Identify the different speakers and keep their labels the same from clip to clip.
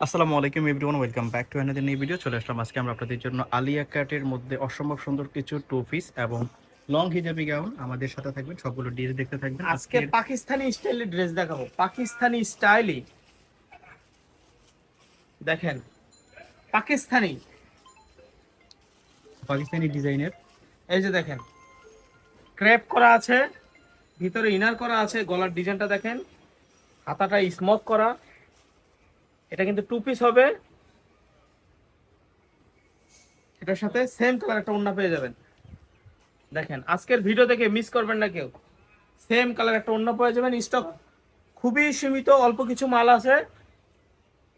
Speaker 1: আসসালামু আলাইকুম everyone welcome back to another new video চলে আসলাম আজকে আমরা আপনাদের জন্য আলিয়া কাটের মধ্যে অসম্ভব সুন্দর কিছু টু পিস এবং লং হিজাবি গাউন আমাদের সাথে থাকবেন সবগুলো ডিজ দেখতে থাকবেন।
Speaker 2: আজকে পাকিস্তানি স্টাইলে ড্রেস দেখাবো। পাকিস্তানি স্টাইলে দেখেন পাকিস্তানি।
Speaker 1: পাকিস্তানি ডিজাইনের
Speaker 2: এই যে দেখেন ক্রেপ করা আছে ভিতরে ইনার করা আছে গলার ডিজাইনটা দেখেন হাতাটা স্মোক করা। এটা কিন্তু টু পিস হবে। এটার সাথে সেম কালার একটা ওড়না পেয়ে যাবেন। দেখেন, আজকের ভিডিও দেখে মিস করবেন না কেউ। সেম কালার একটা ওড়না পেয়ে যাবেন স্টক খুবই সীমিত, অল্প কিছু মাল আছে।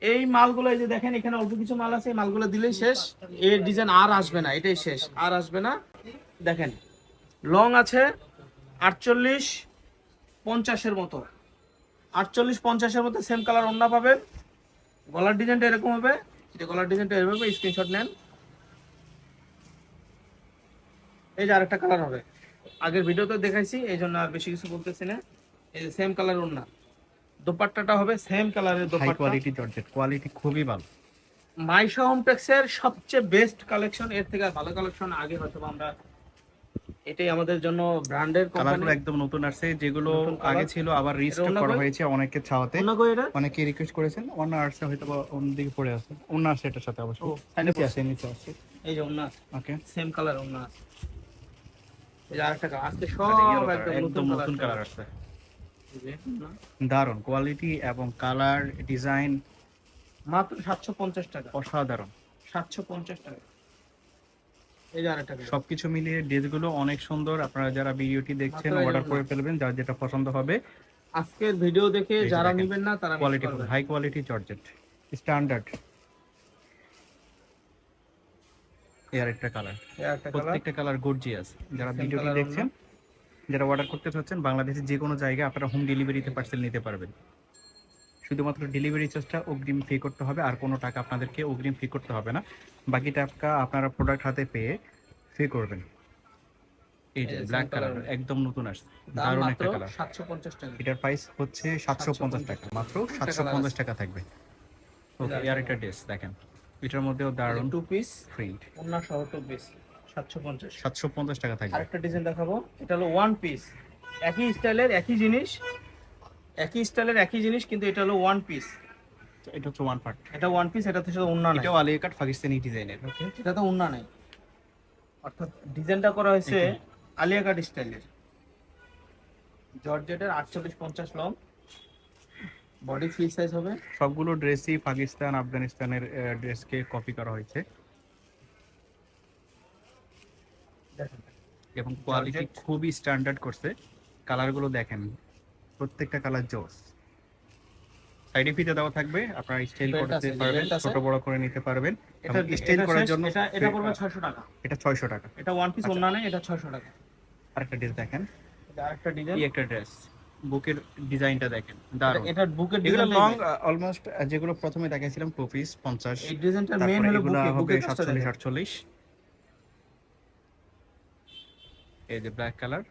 Speaker 2: এই মালগুলো এই যে দেখেন, এখানে অল্প কিছু মাল আছে, এই মালগুলো দিলেই শেষ। এর ডিজাইন আর আসবে না, এটাই শেষ, আর আসবে না। দেখেন লং আছে আটচল্লিশ পঞ্চাশের মতো। আটচল্লিশ পঞ্চাশের মতো সেম কালার ওড়না পাবেন। গলার ডিজাইনটা এরকম হবে। এটা গলার ডিজাইনটা এরকম হবে স্ক্রিনশট নেন। এই যে আরেকটা কালার হবে। আগের ভিডিওতে দেখাইছি এই জন্য আর বেশি কিছু বলতেছি না। এই যে সেম কালার ওড়না। দোপাট্টাটা হবে সেম কালারের
Speaker 1: high
Speaker 2: dupatta.
Speaker 1: Quality georgette quality খুবই ভালো।
Speaker 2: মাইশা হোমটেক্সের সবচেয়ে বেস্ট কালেকশন এর থেকে ভালো কালেকশন আগে হয়তো আমরা এটাই আমাদের জন্য ব্র্যান্ডের
Speaker 1: কালারগুলো একদম নতুন আসছে যেগুলো আগে ছিল আবার রিস্টক
Speaker 2: অন্য
Speaker 1: করা হয়েছে অনেকের ছাওয়াতে।
Speaker 2: অন্য
Speaker 1: অনেকে রিকোয়েস্ট করেছেন অন্য আর্টসে হয়তো বা পড়ে আছে। অন্য আসছে এটার সাথে
Speaker 2: ও,
Speaker 1: অবশ্যই নিচে আছে নিচে আছে।
Speaker 2: এই যে ওন্না
Speaker 1: ওকে।
Speaker 2: সেম কালার ওন্না আছে এই আরেকটা কালার আজকে সব একদম
Speaker 1: একদম
Speaker 2: নতুন
Speaker 1: নতুন কালার
Speaker 2: কালার
Speaker 1: আসছে। দারুণ কোয়ালিটি এবং কালার ডিজাইন
Speaker 2: মাত্র সাতশো পঞ্চাশ টাকা।
Speaker 1: অসাধারণ।
Speaker 2: সাতশো পঞ্চাশ টাকা এই যে আরেকটা কালার
Speaker 1: সবকিছু মিলিয়ে ড্রেসগুলো অনেক সুন্দর। আপনারা যারা ভিডিওটি দেখছেন অর্ডার করে ফেলবেন যার যেটা পছন্দ হবে।
Speaker 2: আজকের ভিডিও দেখে যারা নেবেন না তারা
Speaker 1: quality high quality georgette standard এর একটা কালার প্রত্যেকটা কালার গর্জিয়াস যারা ভিডিওটি দেখছেন যারা অর্ডার করতে চাচ্ছেন বাংলাদেশের যে কোনো জায়গায় আপনারা হোম ডেলিভারিতে পার্সেল নিতে পারবেন। শুধুমাত্র ডেলিভারি চার্জটা অগ্রিম পে করতে হবে আর কোনো টাকা আপনাদেরকে অগ্রিম পে করতে হবে না। বাকি টাকা আপনারা প্রোডাক্ট হাতে পেয়ে পে করবেন। এই যে ব্ল্যাক কালার একদম নতুন আসছে। দারুণ
Speaker 2: মাত্র
Speaker 1: একটা কালার
Speaker 2: সাতশো পঞ্চাশ টাকা।
Speaker 1: এটার প্রাইস হচ্ছে সাতশো পঞ্চাশ টাকা। মাত্র সাতশো পঞ্চাশ টাকা থাকবে। ওকে আর একটা ড্রেস দেখেন। এটার মধ্যেও দারুণ
Speaker 2: টু পিস
Speaker 1: প্রিন্ট
Speaker 2: সহ টু
Speaker 1: টাকা থাকবে।
Speaker 2: আরেকটা ডিজাইন দেখাবো। এটা হলো ওয়ান পিস একই স্টাইলের একই জিনিস একই স্টাইলের একই জিনিস কিন্তু এটা হলো ওয়ান পিস
Speaker 1: এটা হচ্ছে ওয়ান পার্ট
Speaker 2: এটা ওয়ান পিস এটা তো শুধু উন্না নেই।
Speaker 1: এটাও আলিয়া কাট পাকিস্তানি ডিজাইনের ওকে
Speaker 2: এটা তো উন্না নেই। অর্থাৎ ডিজাইনটা করা হয়েছে আলিয়া কাট স্টাইলের জর্জেটের আটচল্লিশ পঞ্চাশ লং বডি ফ্রি সাইজ হবে।
Speaker 1: সবগুলো ড্রেসই পাকিস্তান আফগানিস্তানের ড্রেসকে কপি করা হয়েছে। এবং কোয়ালিটি খুবই স্ট্যান্ডার্ড করছে। কালারগুলো দেখেন। প্রত্যেকটা কালার জোস। সাইডে ফিতে দেওয়া থাকবে আপনারা স্টাইল করতে পারবেন ছোট বড় করে নিতে পারবেন।
Speaker 2: এটা
Speaker 1: স্টাইল করার জন্য
Speaker 2: এটা এটা পড়বে ছয়শো টাকা।
Speaker 1: এটা ছয়শো টাকা।
Speaker 2: এটা ওয়ান পিস। অন্য নেই এটা ছয়শো টাকা।
Speaker 1: আরেকটা ড্রেস দেখেন।
Speaker 2: এটা আরেকটা ডিজাইন
Speaker 1: এই একটা ড্রেস বুকের ডিজাইনটা দেখেন। দারুণ।
Speaker 2: এটা বুকের
Speaker 1: এগুলো
Speaker 2: ডিজাইন
Speaker 1: লং অলমোস্ট যেগুলো প্রথমে দেখাইছিলাম টু পিস পঞ্চাশ।
Speaker 2: এই ডিজাইনটার মেইন হলো বুকে বুকে কাজটা
Speaker 1: সাতচল্লিশ
Speaker 2: দেখেন।
Speaker 1: আটচল্লিশ। এই যে ব্ল্যাক কালার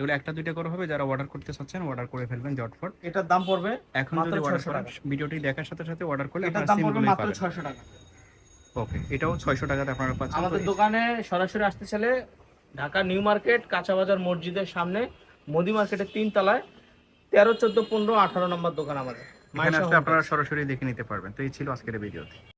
Speaker 1: এগুলো একটা দুইটা করে হবে। যারা অর্ডার করতে চাচ্ছেন অর্ডার করে ফেলবেন জটফট
Speaker 2: এটার দাম পড়বে
Speaker 1: এখন
Speaker 2: মাত্র
Speaker 1: যদি অর্ডার
Speaker 2: 600
Speaker 1: করেন
Speaker 2: টাকা।
Speaker 1: ভিডিওটি দেখার সাথে সাথে অর্ডার করলে
Speaker 2: এটার দাম পড়বে মাত্র
Speaker 1: পাবেন।
Speaker 2: ছয়শো টাকা।
Speaker 1: ওকে এটাও 600 টাকাতে আপনারা পাচ্ছেন।
Speaker 2: আমাদের দোকানে সরাসরি আসতে চাইলে ঢাকা নিউ মার্কেট কাঁচা বাজার মসজিদের সামনে মোদি মার্কেটের তিন তলায় তেরো চোদ্দ পনেরো আঠারো নম্বর দোকান আমাদের।
Speaker 1: এখানে আসলে আপনারা সরাসরি দেখে নিতে পারবেন। তো এই ছিল আজকের ভিডিওতে